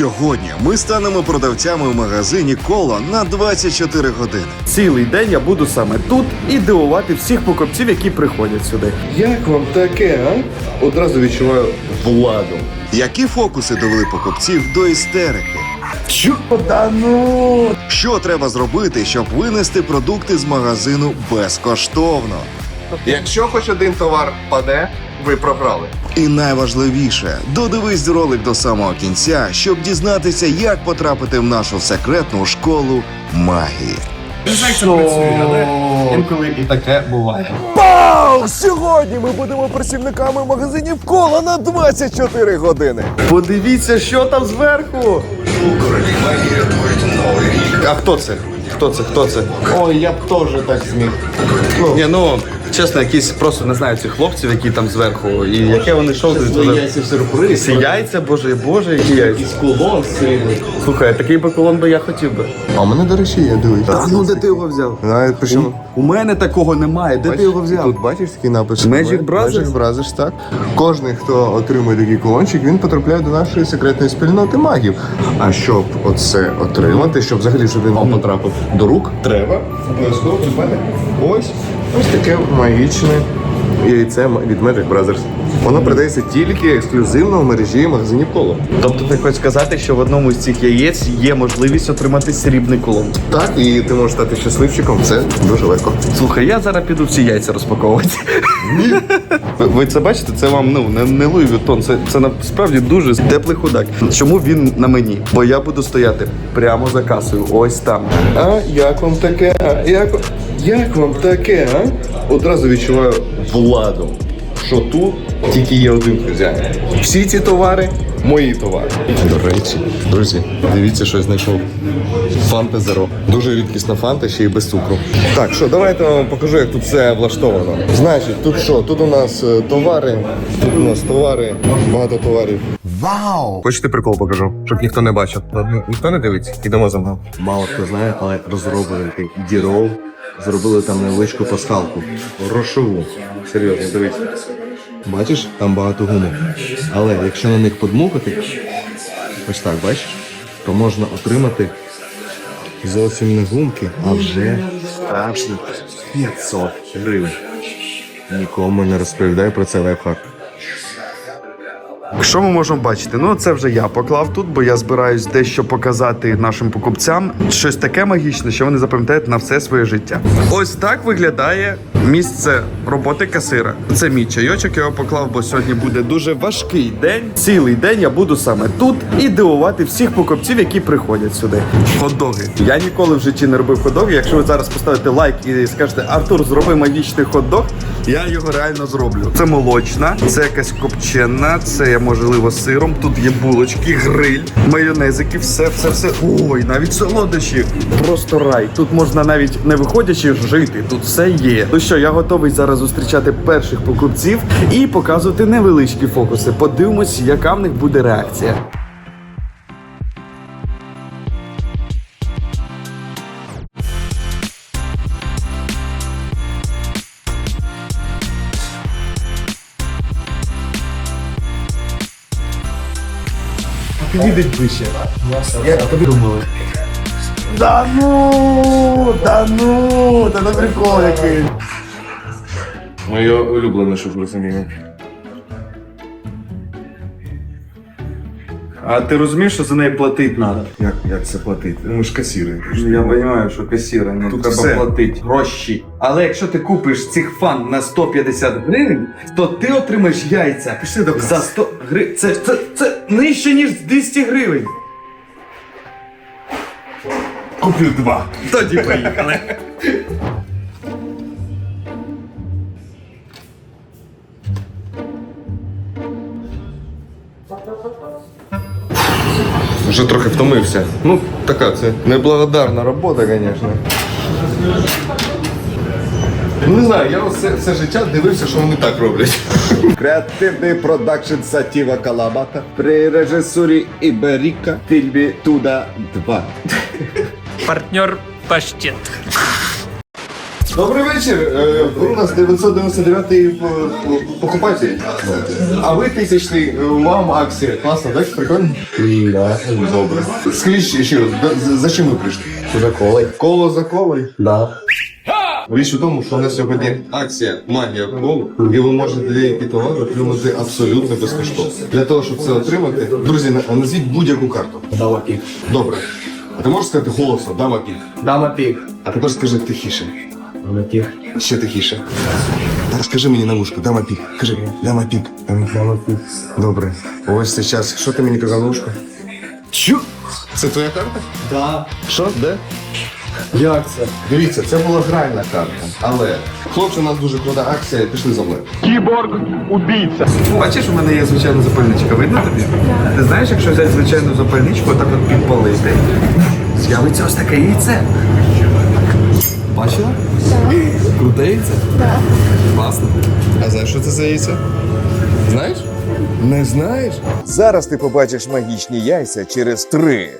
Сьогодні ми станемо продавцями в магазині коло на 24 години. Цілий день я буду саме тут і дивувати всіх покупців, які приходять сюди. Як вам таке, а? Одразу відчуваю владу. Які фокуси довели покупців до істерики? Чу, ну! Що треба зробити, щоб винести продукти з магазину безкоштовно? Якщо хоч один товар паде, ви програли. І найважливіше, додивись ролик до самого кінця, щоб дізнатися, як потрапити в нашу секретну школу магії. Інколи і таке буває. Пау! Сьогодні ми будемо працівниками магазинів кола на 24 години. Подивіться, що там зверху. А хто це? Хто це? Хто це? Ой, я б теж так зміг. Ні, ну чесно, якісь просто не знаю цих хлопців, які там зверху, і яке вони шоу дають. сюрприз. Ці яйця, боже, боже, які яйця. Кулон сильний. Слухай, такий би колон би я хотів би. А в мене, до речі, є, дивись. А ну де ти його взяв? Навіть причому. У мене такого немає. Де ти його взяв? Тут бачиш такий напис Magic Brothers? Magic Brothers, так. Кожний, хто отримує такий колончик, він потрапляє до нашої секретної спільноти магів. А щоб оце отримати, щоб взагалі щоб він вам потрапив до рук, треба. Обов'язково ось. Ось таке магічне яйце від Magic Brothers. Воно продається тільки ексклюзивно в мережі магазинів коло. Тобто ти хочеш сказати, що в одному з цих яєць є можливість отримати срібний колон. Так, і ти можеш стати щасливчиком. Це дуже легко. Слухай, я зараз піду всі яйця розпаковувати. Ви, ви це бачите? Це вам ну не, не Луї Вітон, це, це насправді дуже теплий худак. Чому він на мені? Бо я буду стояти прямо за касою, ось там. А як вам таке? А як, як вам таке, а? Одразу відчуваю владу, що тут тільки є один хазяїн. Всі ці товари мої товари. До речі, друзі, дивіться, що я знайшов. Фанта Зеро. Дуже рідкісна фанта, ще й без цукру. Так, що, давайте я вам покажу, як тут все влаштовано. Значить, тут що? Тут у нас е, товари, тут у нас товари, багато товарів. Вау! Хочете прикол покажу, щоб ніхто не бачив. Ну, Ніхто не дивиться, ідемо за мною. Мало хто знає, але розробили діров, зробили там невеличку пасхалку. Грошову. Серйозно, дивись. Бачиш, там багато гуму. Але якщо на них подмухати, ось так, бачиш, то можна отримати зовсім не гумки, а вже справжні 500 гривень. Нікому не розповідай про це лайфхак. Що ми можемо бачити? Ну це вже я поклав тут, бо я збираюсь дещо показати нашим покупцям. Щось таке магічне, що вони запам'ятають на все своє життя. Ось так виглядає місце роботи касира. Це мій чайочок, я його поклав, бо сьогодні буде дуже важкий день. Цілий день я буду саме тут і дивувати всіх покупців, які приходять сюди. Хот-доги. Я ніколи в житті не робив хот-доги. Якщо ви зараз поставите лайк і скажете Артур, зроби магічний хот-дог, я його реально зроблю. Це молочна, це якась копчена, це можливо сиром. Тут є булочки, гриль, майонезики, все, все, все. Ой, навіть солодощі. Просто рай. Тут можна навіть не виходячи жити. Тут все є. Ну що, я готовий зараз зустрічати перших покупців і показувати невеличкі фокуси. Подивимось, яка в них буде реакція. Да ну, да ну, да на прикол який. Моє улюблене, щоб розуміли. А ти розумієш, що за неї платити треба? Як, як це платити? Ну ж касіри. Я розумію, що касіра, ну Тут треба все. платити гроші. Але якщо ти купиш цих фан на 150 гривень, то ти отримаєш яйця Пішли до каси. за 100 гривень. Це, це, це нижче, ніж 200 гривень. Куплю два. Тоді поїхали. Вже трохи втомився. Ну, така це неблагодарна робота, звісно. Ну, не знаю, я все, все життя дивився, що вони так роблять. Креативний продакшн Сатіва Калабата при режисурі Іберіка в фільмі Туда 2. партнер паштет. Добрий вечір. Е, Ви у нас 999-й е, покупатель. А ви тисячний, е, вам акція. Класно, так? Прикольно? Да. Добре. Скажіть ще, раз, за- за чим ви прийшли? За колою. Коло за колою? Да. Річ у тому, що у нас сьогодні акція магія колу, і ви можете деякі товари отримати абсолютно безкоштовно. Для того, щоб це отримати, друзі, на- назвіть будь-яку карту. Дама пік. Добре. А ти можеш сказати голосно, дама пік. Дама пік. А тепер скажи тихіше. Ще тихіше. Та скажи мені на вушку, дама пік. Кажи, дама пік. Дама пік. Добре. Ось це час. Що ти мені казав на вушко? Чу? Це твоя карта? Да. Що? Де? Як це? Дивіться, це була гральна карта. Але хлопці, у нас дуже крута акція, пішли за мною. Бачиш, у мене є звичайна запальничка. Видно тобі? Ти знаєш, якщо взяти звичайну запальничку, так от підпалити, з'явиться ось таке яйце. Бачила? Так. Круте яйце? Так. Класно. А знаєш, що це за яйце? Знаєш? Не знаєш? Зараз ти побачиш магічні яйця через 3,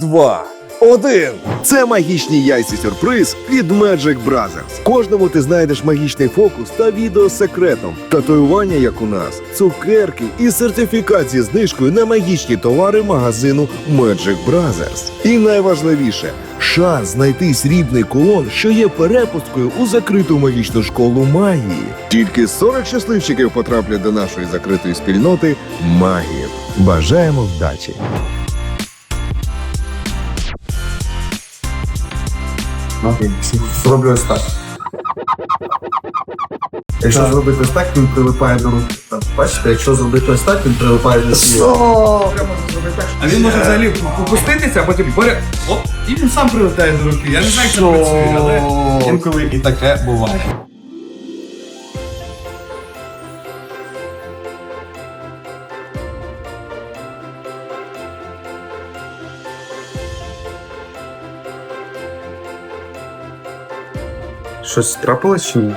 2, 1. Це магічні яйця сюрприз від Magic Brothers. Кожному ти знайдеш магічний фокус та відео з секретом, татуювання, як у нас, цукерки і сертифікат зі знижкою на магічні товари магазину Magic Brothers. І найважливіше шанс знайти срібний кулон, що є перепусткою у закриту магічну школу магії. Тільки 40 щасливчиків потраплять до нашої закритої спільноти магії. Бажаємо вдачі! Зроблю ось так. Якщо зробити ось так, він прилипає до руки. Там, Бачите, якщо зробити ось так, він прилипає до цієї. А він може взагалі попуститися, а потім бере, оп, і він сам прилетає до руки. Я не знаю, як це працює, але інколи і таке буває. Щось трапилось чи ні?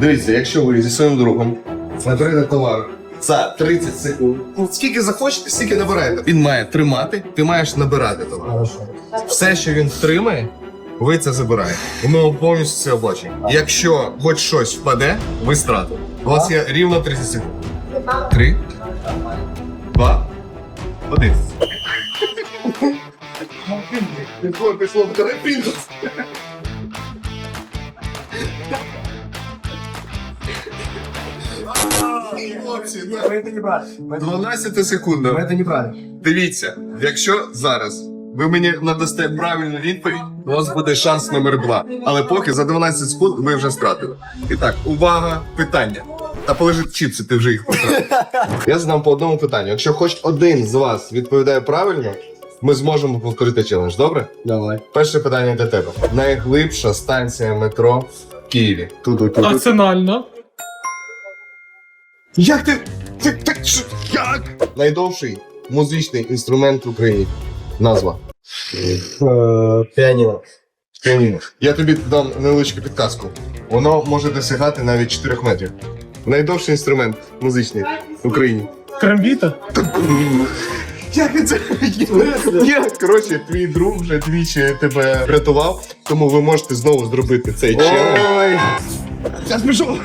Дивіться, якщо ви зі своїм другом наберете товар за 30 секунд, ну, скільки захочете, стільки набираєте. Він має тримати, ти маєш набирати товар. Все, що він втримає, ви це забираєте. І ми вам повністю це оплачуємо. Якщо хоч щось впаде, ви стратили. У вас є рівно 30 секунд. Три, один. Пішло, пішло, перепінку. Хлопці, 12 секунд. Це неправильно. Дивіться, якщо зараз ви мені надасте правильну відповідь, у вас буде шанс номер два. Але поки за 12 секунд ви вже стратили. І так, увага, питання. Та полежить чіпси, ти вже їх потратив. Я задам по одному питанню. Якщо хоч один з вас відповідає правильно, ми зможемо повторити челендж, добре? Давай. Перше питання для тебе. Найглибша станція метро в Києві. Тут, тут, тут. Арсенально. Як ти? Ти, ти що? Як? Найдовший музичний інструмент в Україні. Назва. Піаніно. Піаніно. Я тобі дам невеличку підказку. Воно може досягати навіть 4 метрів. Найдовший інструмент музичний в Україні. Трембіта. Як це? Я, коротше, твій друг вже двічі тебе врятував, тому ви можете знову зробити цей челендж. Ой! Зараз пішов!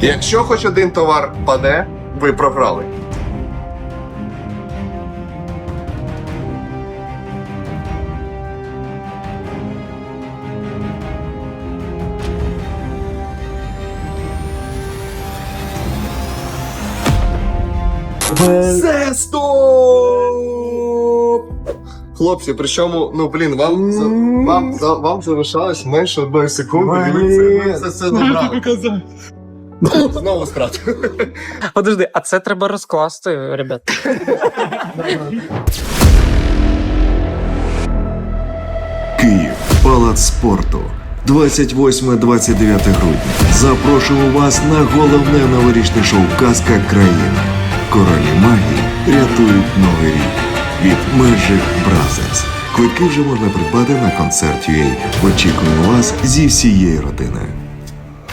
Якщо хоч один товар паде, ви програли. Це стоп! Хлопці, причому, ну блін, вам за- вам, за- вам залишалось менше одної секунди. Дивіться, ви це все набрали. Знову стратили. Подожди, а це треба розкласти, ребят. Київ, палац спорту. 28-29 грудня. Запрошуємо вас на головне новорічне шоу Казка країни. Королі магії рятують новий рік від Magic Brothers. Квитки вже можна придбати на концерт UA. Очікуємо вас зі всією родиною.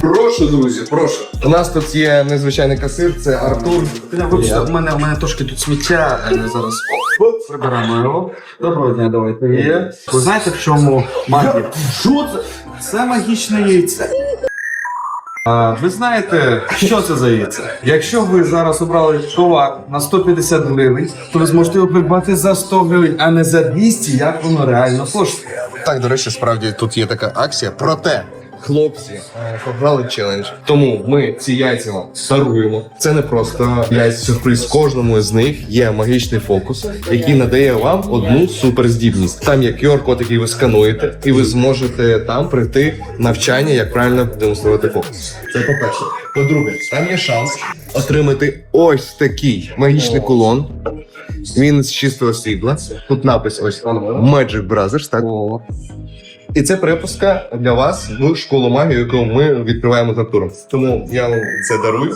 Прошу, друзі, прошу. У нас тут є незвичайний касир, це Артур. Вибачте, у мене, у мене трошки тут сміття е, зараз. Прибираємо його. Доброго дня, давайте. Є. Ви знаєте, в чому магія? Що це? Це магічне яйце. Ви знаєте, що це за яйце? Якщо ви зараз обрали товар на 150 гривень, то ви зможете його придбати за 100 гривень, а не за 200, як воно реально коштує. Так, до речі, справді тут є така акція. Проте хлопці обрали челендж. Тому ми ці яйця вам даруємо. Це не просто яйця сюрприз. Кожному з них є магічний фокус, який надає вам одну суперздібність. Там є QR-код, який ви скануєте, і ви зможете там прийти навчання, як правильно демонструвати фокус. Це по-перше. По-друге, там є шанс отримати ось такий магічний кулон. Він з чистого срібла. Тут напис ось Magic Brothers, так? І це припуска для вас в школу магії, яку ми відкриваємо з Артуром. Тому я вам це дарую.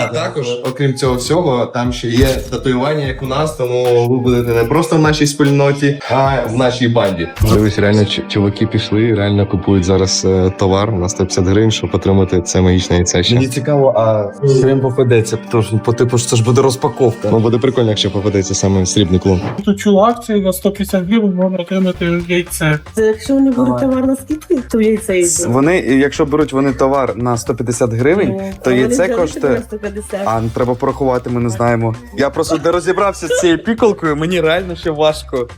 А також, окрім цього всього, там ще є татуювання, як у нас, тому ви будете не просто в нашій спільноті, а в нашій банді. Дивись, реально ч- чуваки пішли, реально купують зараз е, товар на 150 гривень, щоб отримати це магічне яйце ще. Мені цікаво, а прям попадеться, тож по типу ж це ж буде розпаковка. Ну, буде прикольно, якщо попадеться саме срібний клон. Тут чу акцію на 150 гривень можна отримати яйце. Це якщо вони беруть товар на скільки? то яйце йде. Вони, якщо беруть вони товар на 150 гривень, Ну, то вони яйце взяли коштує. тебе 150. А ну, треба порахувати, ми не знаємо. Я просто не розібрався з цією піколкою, мені реально ще важко.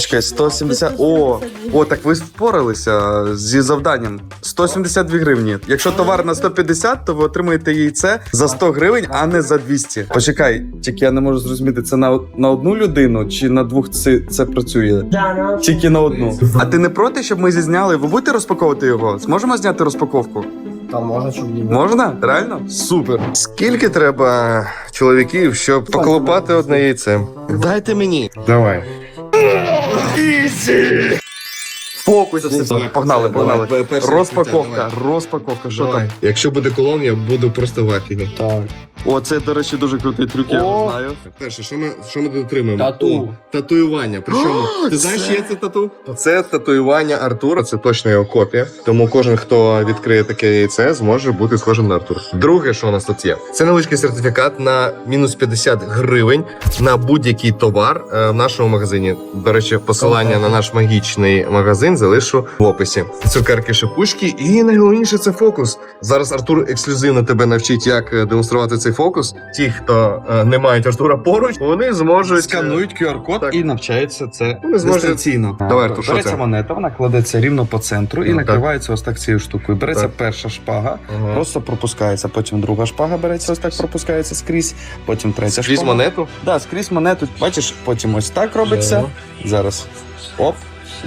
Чекай, 170. О, о, так ви впоралися зі завданням. 172 гривні. Якщо товар на 150, то ви отримаєте яйце за 100 гривень, а не за 200. Почекай, тільки я не можу зрозуміти, це на, на одну людину чи на двох це, це працює? Тільки на одну. А ти не проти, щоб ми зізняли? Ви будете розпаковувати його? Зможемо зняти розпаковку? Там можна чи ні? Можна? Реально? Супер. Скільки треба чоловіків, щоб поколупати одне яйце? Дайте мені. Давай. Easy! Фокус. Погнали, погнали. Давай, перше Розпаковка, відкриття, розпаковка. Що там? Якщо буде колон, я буду просто в афігі. О, це, до речі, дуже крутий трюк, я О! знаю. Перше, що ми, що ми тут отримаємо? Тату. О, татуювання. Причому, ти знаєш, є це тату? Це татуювання Артура, це точно його копія. Тому кожен, хто відкриє таке яйце, зможе бути схожим на Артура. Друге, що у нас тут є, це невеличкий сертифікат на мінус 50 гривень на будь-який товар е, в нашому магазині. До речі, посилання на наш магічний магазин залишу в описі. Цукерки шипучки, і найголовніше це фокус. Зараз Артур ексклюзивно тебе навчить, як е, демонструвати цей фокус. Ті, хто е, не мають Артура поруч, вони зможуть е, Сканують QR-код і навчаються це Вони зможуть- дистанційно. Давай, Артур, що Береться це? монета, вона кладеться рівно по центру і Ну, так. накривається ось так цією штукою. Береться Так. перша шпага, Ага. просто пропускається. Потім друга шпага береться, ось так пропускається скрізь. Потім третя Скрізь шпага. монету. Да, скрізь монету. Бачиш, потім ось так робиться. Зараз. Оп.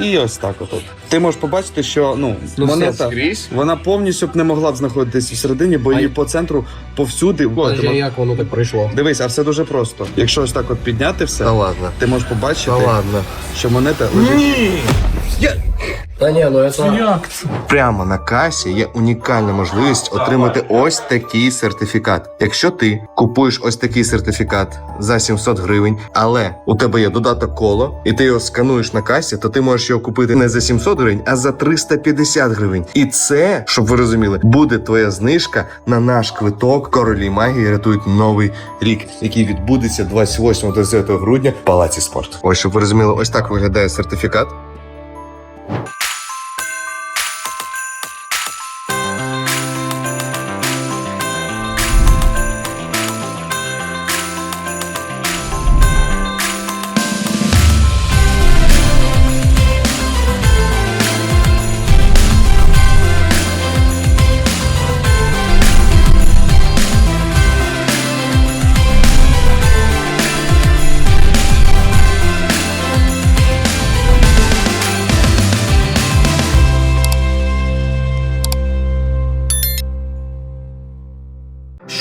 І ось так от. Ти можеш побачити, що ну, монета Скрізь. вона повністю б не могла б знаходитись всередині, бо її по центру повсюди. О, ти мо- як воно так пройшло? Дивись, а все дуже просто. Якщо ось так от підняти все, Та ладно. ти можеш побачити, Та ладно. що монета лежить. Та ні, ну це... Як? Прямо на касі є унікальна можливість отримати ось такий сертифікат. Якщо ти купуєш ось такий сертифікат за 700 гривень, але у тебе є додаток коло, і ти його скануєш на касі, то ти можеш його купити не за 700 гривень, а за 350 гривень. І це, щоб ви розуміли, буде твоя знижка на наш квиток. Королі магії рятують новий рік, який відбудеться 28-30 грудня в палаці спорту. Ось щоб ви розуміли, ось так виглядає сертифікат.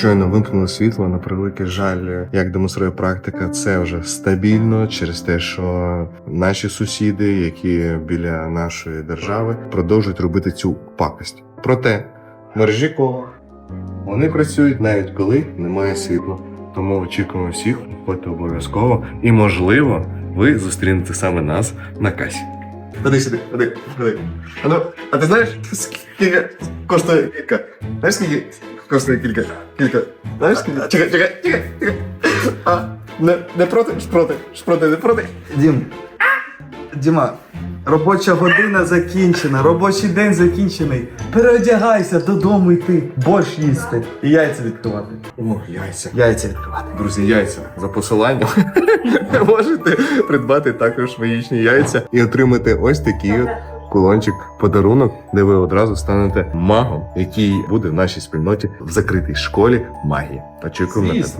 Щойно вимкнули світло, на превеликий жаль, як демонструє практика, це вже стабільно через те, що наші сусіди, які біля нашої держави, продовжують робити цю пакость. Проте мережі коло вони працюють навіть коли немає світла. Тому очікуємо всіх, приходьте обов'язково і можливо ви зустрінете саме нас на касі. Ходи сюди, ходи, ходи. А ну, а ти знаєш, скільки коштує кілька? Знаєш, скільки коштує кілька? Кілька. Знаєш, скільки? Чекай, чекай, чекай, чекай. А, не, не проти, шпроти, шпроти, не проти. Дім. Діма, робоча година закінчена, робочий день закінчений. Переодягайся додому йти, борщ їсти і яйця відкривати. О, яйця. Яйця відкривати. Друзі, яйця за посиланням. Можете придбати також магічні яйця і отримати ось от кулончик подарунок, де ви одразу станете магом, який буде в нашій спільноті в закритій школі магії. Очікуємо на тебе.